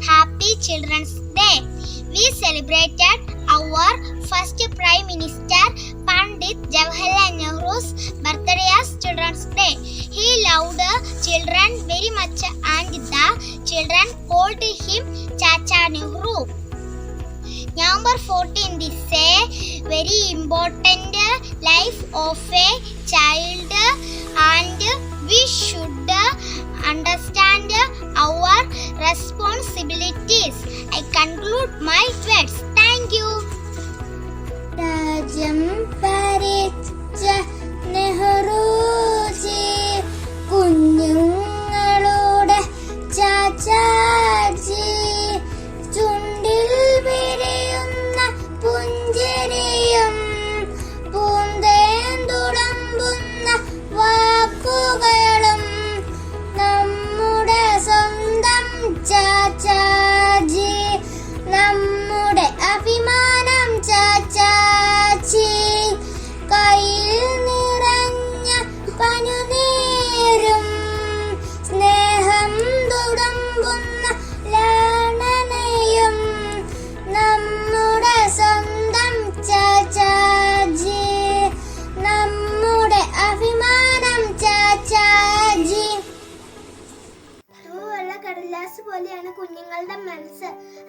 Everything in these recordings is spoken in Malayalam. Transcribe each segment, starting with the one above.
happy Children's Day. We celebrated our first Prime Minister Pandit Jawaharlal Nehru's birthday as Children's Day. He loved children very much and the children called him Chacha Nehru. Number 14 is a very important life of a child and we should understand my pets.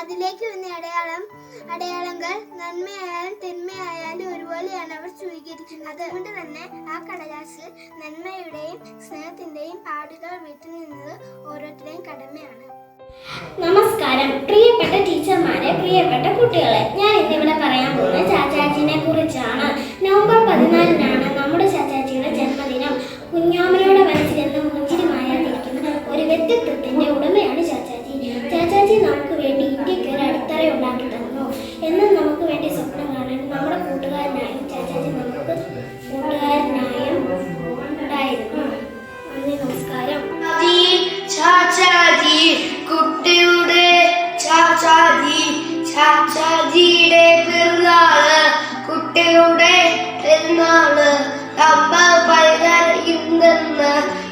അതിലേക്ക് വന്ന അടയാളം അടയാളങ്ങൾ നന്മയായാലും തിന്മയായാലും ഒരുപോലെയാണ് അവർ സ്വീകരിക്കുന്നത്. അതുകൊണ്ട് തന്നെ ആ കടലാസിൽ നന്മയുടെയും സ്നേഹത്തിന്റെയും പാടുകൾ വീട്ടുനിന്നത് ഓരോരുത്തരുടെയും കടമയാണ്. നമസ്കാരം. പ്രിയപ്പെട്ട ടീച്ചർമാരെ പ്രിയപ്പെട്ട കുട്ടികളെ ഞാൻ ഇന്നിവിടെ പറയാൻ പോകുന്ന ചാച്ചാജിനെ കുറിച്ചാണ്. നവംബർ പതിനാലിനാണ്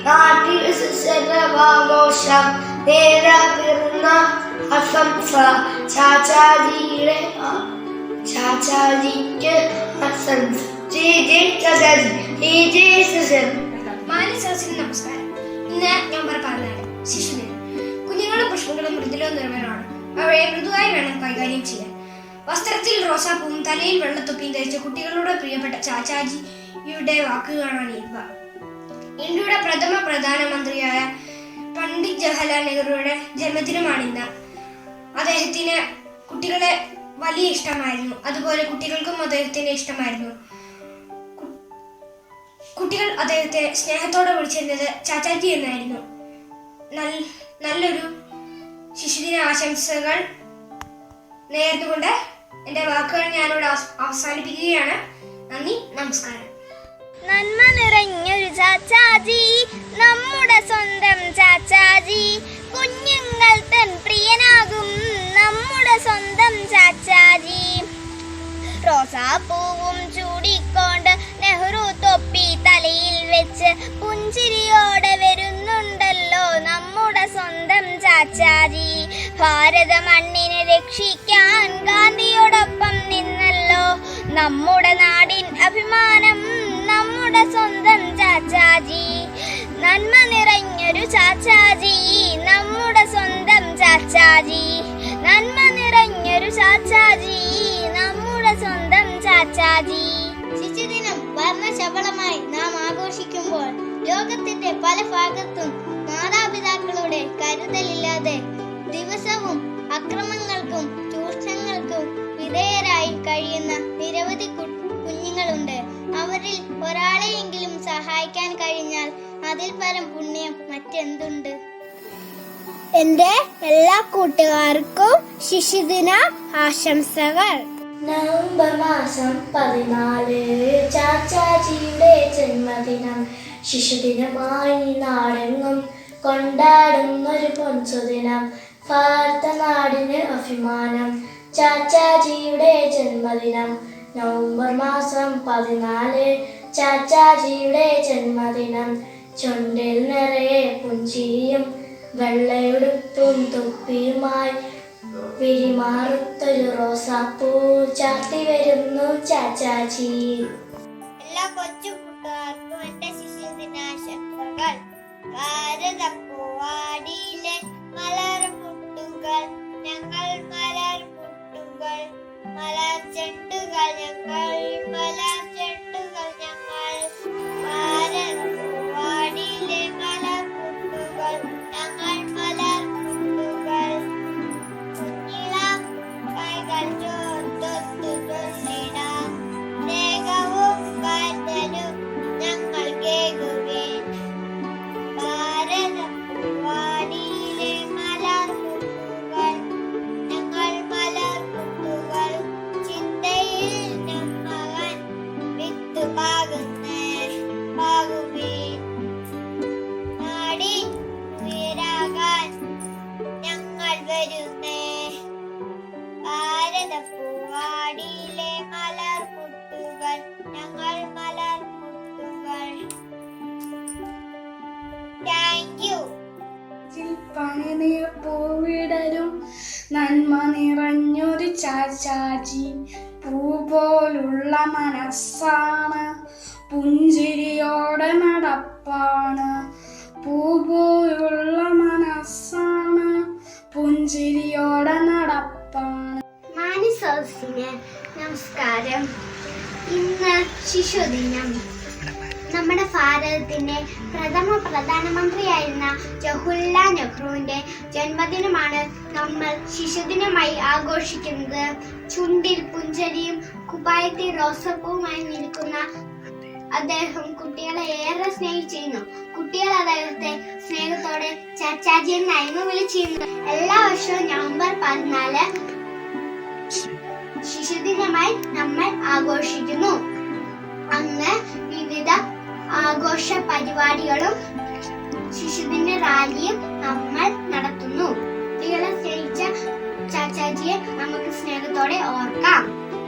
നാട്ടിൽ ചാച്ചാജിയുടെ ഞാൻ കുഞ്ഞുങ്ങളും പുഷ്പങ്ങളും മൃദുലവും നിർമ്മലമാണ് അവയെ മൃദുവായി വേണം കൈകാര്യം ചെയ്യാൻ വസ്ത്രത്തിൽ റോസാപ്പൂവും തലയിൽ വെള്ളത്തൊപ്പിയും ധരിച്ച കുട്ടികളുടെ പ്രിയപ്പെട്ട ചാച്ചാജിയുടെ വാക്കുകളാണ് ഇവ ഇന്ത്യയുടെ പ്രഥമ പ്രധാനമന്ത്രിയായ പണ്ഡിറ്റ് ജവഹർലാൽ നെഹ്റുവിന്റെ ജന്മദിനമാണിന്ന്. അദ്ദേഹത്തിന് കുട്ടികളെ വലിയ ഇഷ്ടമായിരുന്നു. അതുപോലെ കുട്ടികൾക്കും അദ്ദേഹത്തിന് ഇഷ്ടമായിരുന്നു. കുട്ടികൾ അദ്ദേഹത്തെ സ്നേഹത്തോടെ വിളിച്ചിരുന്നത് ചാച്ചാജി എന്നായിരുന്നു. നല്ലൊരു ശിശുദിന ആശംസകൾ നേർന്നുകൊണ്ട് എന്റെ വാക്കുകൾ ഞാനിവിടെ അവസ്- അവസാനിപ്പിക്കുകയാണ്. നന്ദി നമസ്കാരം. നന്മ നിറഞ്ഞൊരു ചാച്ചാജി നമ്മുടെ സ്വന്തം ചാച്ചാജി. കുഞ്ഞുങ്ങൾ തൻ പ്രിയനാകും നമ്മുടെ സ്വന്തം ചാച്ചാജി. റോസാപ്പൂവും ചൂടിക്കൊണ്ട് നെഹ്റു തൊപ്പി തലയിൽ വെച്ച് പുഞ്ചിരിയോടെ വരുന്നുണ്ടല്ലോ നമ്മുടെ സ്വന്തം ചാച്ചാജി. ഭാരത മണ്ണിനെ രക്ഷിക്കാൻ ഗാന്ധിയോടൊപ്പം നിന്നല്ലോ നമ്മുടെ നാടിൻ അഭിമാനം. നമ്മുടെ സ്വന്തം ചാച്ചാജി. നന്മ നിറഞ്ഞൊരു ചാച്ചാജി. നമ്മുടെ സ്വന്തം ചാച്ചാജി. നന്മ നിറഞ്ഞൊരു ചാച്ചാജി. നമ്മുടെ സ്വന്തം ചാച്ചാജി. ശിശുദിനം വർണശബളമായി നാം ആഘോഷിക്കുമ്പോൾ ലോകത്തിന്റെ പല ഭാഗത്തും മാതാപിതാക്കളുടെ കരുതലില്ലാതെ ദിവസവും അക്രമങ്ങൾക്കും ചൂഷണങ്ങൾക്കും വിധേയരായി കഴിയുന്ന നിരവധി കു- കുഞ്ഞുങ്ങളുണ്ട്. അവരിൽ ഒരാളെയെങ്കിലും സഹായിക്കാൻ കഴിഞ്ഞാൽ അതിൽ പരം പുണ്യം മറ്റെന്തുണ്ട്? എന്റെ എല്ലാ കൂട്ടുകാർക്കും ശിശുദിന ആശംസകൾ. നവംബർ മാസം പതിനാല് ചാച്ചാജിയുടെ ജന്മദിനം. ശിശുദിനമായി നാടെങ്ങും കൊണ്ടാടുന്നൊരു പൊൻസുദിനം. ഭാരത നാടിന് അഭിമാനം. ചാച്ചാജിയുടെ ജന്മദിനം. നവംബർ മാസം പതിനാല് ചാച്ചാജിയുടെ ജന്മദിനം. ചുണ്ടിൽ നിറയെ പുഞ്ചിരിയും വെള്ളയുടുപ്പും തൊപ്പിയുമായി വിരിമാറുത്തൊരു റോസാപ്പൂ ചാത്തി വരുന്നു ചാച്ചാജി. എല്ലാ കൊച്ചു കൂട്ടുകാർക്കും എന്റെ ശിശുദിനാശംസകൾ. ചാച്ചാച്ചി പൂ പോലുള്ള മനസ്സാണ്. പുഞ്ചിരിയോടെ നടപ്പാണ്. പൂ പോലുള്ള മനസ്സാണ്. പുഞ്ചിരിയോടെ നടപ്പാണ്. മാനിസോസിന് നമസ്കാരം. ഇന്ന് ശിശുദിനം. നമ്മുടെ ഭാരതത്തിന്റെ പ്രഥമ പ്രധാനമന്ത്രിയായിരുന്ന ജവഹർലാൽ നെഹ്റുവിന്റെ ജന്മദിനമാണ് നമ്മൾ ശിശുദിനമായി ആഘോഷിക്കുന്നത്. ചുണ്ടിൽ പുഞ്ചരിയും കുപ്പായത്തിൽ റോസപ്പൂവുമായി നിൽക്കുന്ന അദ്ദേഹം കുട്ടികളെ ഏറെ സ്നേഹിച്ചിരുന്നു. കുട്ടികൾ അദ്ദേഹത്തെ സ്നേഹത്തോടെ ചാച്ചാജി എന്നായിരുന്നു വിളിച്ചിരുന്നു. എല്ലാ വർഷവും നവംബർ പതിനാല് ശിശുദിനമായി നമ്മൾ ആഘോഷിക്കുന്നു. ആഘോഷ പരിപാടികളും ശിശുദിന റാലിയും നമ്മൾ നടത്തുന്നു. കുട്ടികളെ സ്നേഹിച്ച ചാച്ചാജിയെ നമുക്ക് സ്നേഹത്തോടെ ഓർക്കാം.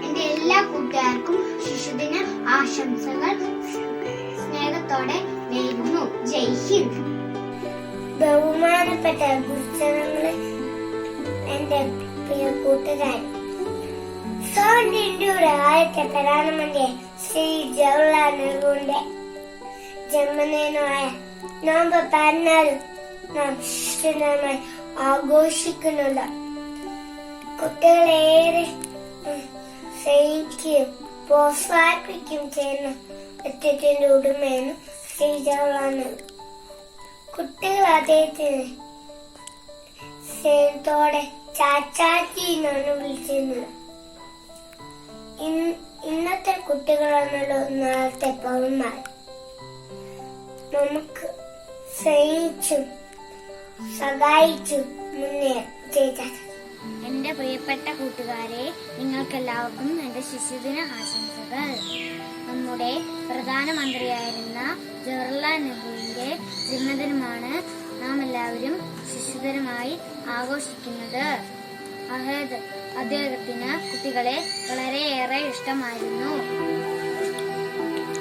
എന്റെ എല്ലാ കൂട്ടുകാർക്കും ശിശുദിന ആശംസകൾ സ്നേഹത്തോടെ നേരുന്നു. ജയ് ഹിന്ദ്. ബഹുമാനപ്പെട്ട പുസ്തകങ്ങളെ എന്റെ പ്രിയ കൂട്ടുകാരൻ സ്വാതന്ത്ര്യ ഇന്ത്യയുടെ ആദ്യത്തെ പ്രധാനമന്ത്രി ശ്രീ ജവഹർലാൽ നെഹ്റുവിന്റെ നാം ആഘോഷിക്കുന്നുണ്ട്. കുട്ടികളേറെ സ്നേഹിക്കുകയും പ്രോത്സാഹിപ്പിക്കുകയും ചെയ്യുന്ന വ്യക്തിത്വത്തിന്റെ ഉടമയാണ് ശ്രീ ജവഹർലാൽ നെഹ്റു കുട്ടികൾ അദ്ദേഹത്തിന് സ്നേഹത്തോടെ ചാച്ചാച്ചി എന്നാണ് വിളിച്ചിരുന്നത്. ഇന്നത്തെ കുട്ടികളാണല്ലോ നാളത്തെ പൗരന്മാർ. നമുക്ക് സ്നേഹിച്ചും സഹായിച്ചും മുന്നേറ്റാൻ എന്റെ പ്രിയപ്പെട്ട കൂട്ടുകാരെ നിങ്ങൾക്കെല്ലാവർക്കും എന്റെ ശിശുദിന ആശംസകൾ. നമ്മുടെ പ്രധാനമന്ത്രിയായിരുന്ന ജവഹർലാൽ നെഹ്റുവിന്റെ ജന്മദിനമാണ് നാം എല്ലാവരും ശിശുദിനമായി ആഘോഷിക്കുന്നത്. അദ്ദേഹത്തിന് കുട്ടികളെ വളരെയേറെ ഇഷ്ടമായിരുന്നു.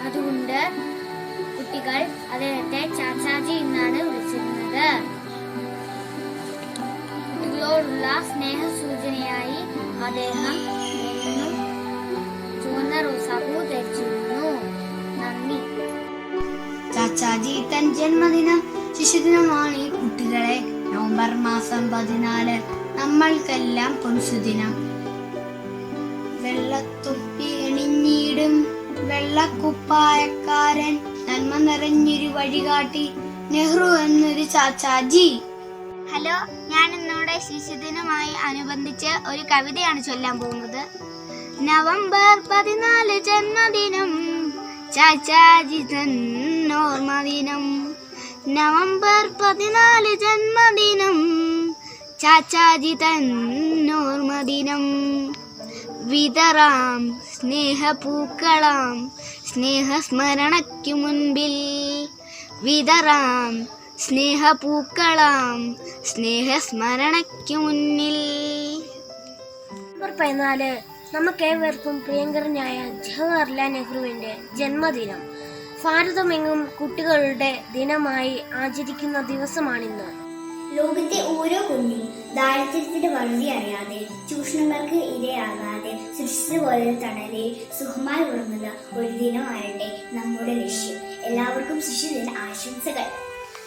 അതുകൊണ്ട് കുട്ടികൾ അദ്ദേഹത്തെ ചാച്ചാജി എന്നാണ് വിളിച്ചിരുന്നത്. കുട്ടികളോടുള്ള സ്നേഹ സൂചനയായി അദ്ദേഹം എന്നും ചുവന്ന റോസാപ്പൂ ധരിച്ചിരുന്നു. നന്ദി. ചാച്ചാജി തൻ ജന്മദിനം ശിശുദിനമാണ് ഈ കുട്ടികളെ നവംബർ മാസം പതിനാല് നമ്മൾക്കെല്ലാം പൊൻസുദിനം. വെള്ളത്തുപ്പി എണിഞ്ഞിടും വെള്ളക്കുപ്പായക്കാരൻ നന്മ നിറഞ്ഞൊരു വഴികാട്ടി നെഹ്റു എന്നൊരു ചാച്ചാജി. ഹലോ ഞാൻ ഇന്നോടെ ശിശുദിനമായി അനുബന്ധിച്ച് ഒരു കവിതയാണ് ചൊല്ലാൻ പോകുന്നത്. നവംബർ പതിനാല് ജന്മദിനം ചാച്ചാജി തന്നോർമ്മദിനം നവംബർ പതിനാല് ജന്മദിനം ചാച്ചാജി തന്നോർമ്മദിനം വിതറാം സ്നേഹപൂക്കളാം സ്നേഹസ്മരണയ്ക്കു മുൻപിൽ വിതറാം സ്നേഹപൂക്കളാം സ്നേഹസ്മരണയ്ക്കു മുന്നിൽ നവംബർ പതിനാല് നമുക്കേവർക്കും പ്രിയങ്കരനായ ജവഹർലാൽ നെഹ്റുവിന്റെ ജന്മദിനം. ഭാരതമെങ്ങും കുട്ടികളുടെ ദിനമായി ആചരിക്കുന്ന ദിവസമാണിന്ന്. ലോകത്തെ ഓരോ കുഞ്ഞും ദാരിദ്ര്യത്തിന്റെ വഴുതി അറിയാതെ ചൂഷണങ്ങൾക്ക് ഇരയാകാതെ സൃഷ്ടിച്ചതുപോലെ തണലിൽ സുഖമായി ഉറങ്ങുന്ന ഒരു ദിനമാകട്ടെ നമ്മുടെ ലക്ഷ്യം. എല്ലാവർക്കും ശിശുദിന ആശംസകൾ.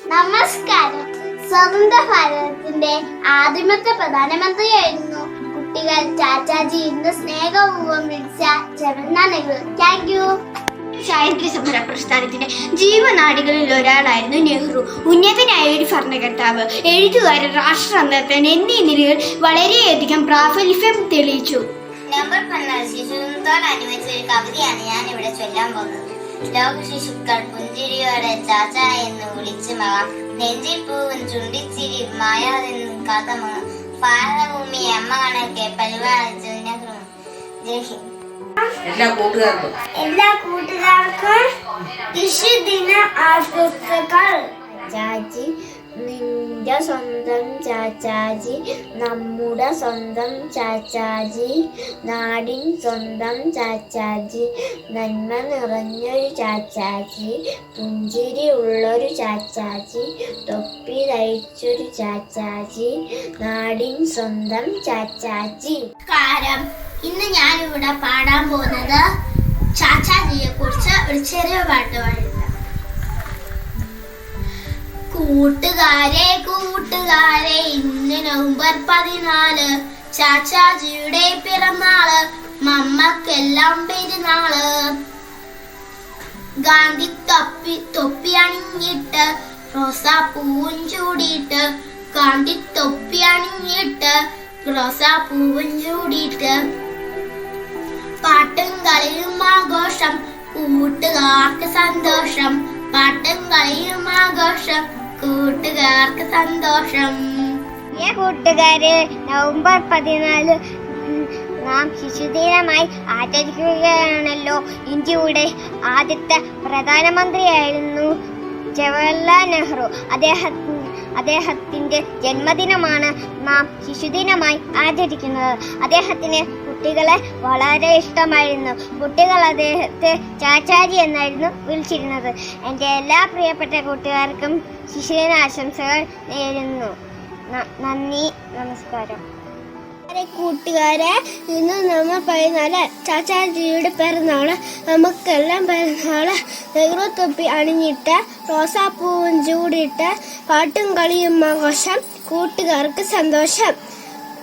നമസ്കാരം. സ്വതന്ത്ര ഭാരതത്തിന്റെ ആദ്യമത്തെ പ്രധാനമന്ത്രിയായിരുന്നു കുട്ടികൾ ചാച്ചാജി. ഇന്ന് സ്നേഹപൂർവം വിളിച്ച ജവഹർലാൽ നെഹ്റു. താങ്ക് യു സ്വാതന്ത്ര്യ സമര പ്രസ്ഥാനത്തിന്റെ ജീവനാടികളിൽ ഒരാളായിരുന്നു നെഹ്റു. ഉന്നതനായ ഒരു ഭരണകർത്താവ്. എഴുത്തുകാരൻ രാഷ്ട്രതന്ത്രജ്ഞൻ എന്നീ നിലകൾ വളരെയധികം പ്രാഗൽഭ്യം തെളിയിച്ചു. നവംബർ പതിനാല് ശിശുദിനത്തോടനുബന്ധിച്ച ഒരു കവിതയാണ് ഞാൻ ഇവിടെ ചൊല്ലാൻ പോകുന്നത്. ലോക ശിശുക്കൾ പുഞ്ചിരിയോടെ ചാച്ച എന്ന് വിളിച്ച് മകാം നെഞ്ചിൽ പൂവും ചുണ്ടിച്ചിരി മായാതെന്നും കാത്തമകം ഭാരതഭൂമി അമ്മ കണക്കെ പരിപാലിച്ചു നെഹ്റു. ജയ് ഹിന്ദ്. എല്ലാ കൂട്ടുകാർക്കും. എല്ലാ കൂട്ടുകാർക്കും വിഷുദിന ആശംസകൾ ചാച്ചി നിന്റെ സ്വന്തം ചാച്ചാജി നമ്മുടെ സ്വന്തം ചാച്ചാജി നാടിൻ സ്വന്തം ചാച്ചാജി നന്മ നിറഞ്ഞൊരു ചാച്ചാജി പുഞ്ചിരി ഉള്ളൊരു ചാച്ചാജി തൊപ്പി തയ്ച്ചൊരു ചാച്ചാജി നാടിൻ സ്വന്തം ചാച്ചാജി. കാരം ഇന്ന് ഞാനിവിടെ പാടാൻ പോകുന്നത് ചാച്ചാജിയെ കുറിച്ച് ഒരു ചെറിയ പാട്ട് പാടുന്നത് കൂട്ടുകാരെ കൂട്ടുകാരെ ഇന്ന് നവംബർ പതിനാല്. ചാച്ചാജിയുടെ പിറന്നാൾ മമ്മക്കെല്ലാം പെരുന്നാൾ. ഗാന്ധി തൊപ്പി തൊപ്പി അണിഞ്ഞിട്ട് റോസാപ്പൂവും ചൂടിയിട്ട് ഗാന്ധി തൊപ്പി അണിഞ്ഞിട്ട് റോസാപ്പൂവും ചൂടിയിട്ട് പാട്ടും കളിയും ആഘോഷം കൂട്ടുകാർക്ക് സന്തോഷം. പാട്ടും കളിയും ആഘോഷം കൂട്ടുകാർക്ക് സന്തോഷം. പ്രിയ കൂട്ടുകാരെ നവംബർ പതിനാല് നാം ശിശുദിനമായി ആചരിക്കുകയാണല്ലോ. ഇന്ത്യയുടെ ആദ്യത്തെ പ്രധാനമന്ത്രിയായിരുന്നു ജവഹർലാൽ നെഹ്റു. അദ്ദേഹം അദ്ദേഹത്തിന്റെ ജന്മദിനമാണ് നാം ശിശുദിനമായി ആചരിക്കുന്നത്. അദ്ദേഹത്തിന് കുട്ടികളെ വളരെ ഇഷ്ടമായിരുന്നു. കുട്ടികൾ അദ്ദേഹത്തെ ചാച്ചാജി എന്നായിരുന്നു വിളിച്ചിരുന്നത്. എന്റെ എല്ലാ പ്രിയപ്പെട്ട കൂട്ടുകാർക്കും ശിശുദിന ആശംസകൾ നേരുന്നു. നന്ദി നമസ്കാരം. കൂട്ടുകാരെ ഇന്ന് നമ്മൾ പറയുന്നത് ചാച്ചാജിയുടെ പിറന്നാൾ. നമുക്കെല്ലാം പിറന്നാൾ നെഹ്റു തൊപ്പി അണിഞ്ഞിട്ട് റോസാപ്പൂവും ചൂടിട്ട് പാട്ടും കളിയും ആഘോഷം കൂട്ടുകാർക്ക് സന്തോഷം.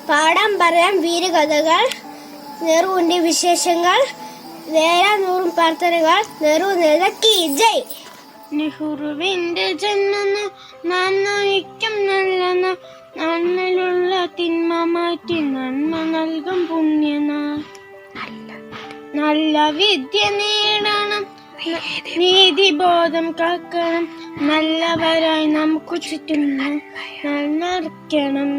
പാടാൻ പറയാൻ വീരകഥകൾ നെഹ്റുവിന്റെ വിശേഷങ്ങൾ നേരാനൂറും പ്രാർത്ഥനകൾ നെഹ്റു നിലക്കി ജയ്. നെഹ്റുവിന്റെ ജന്മന നാം നയിക്കും നല്ലന നന്മയിലുള്ള തിന്മ മാറ്റി നന്മ നൽകും പുണ്യന. നല്ല വിദ്യ നേടണം നീതിബോധം കാക്കണം നല്ലവരായി നമുക്ക് ചുറ്റും നിറയ്ക്കണം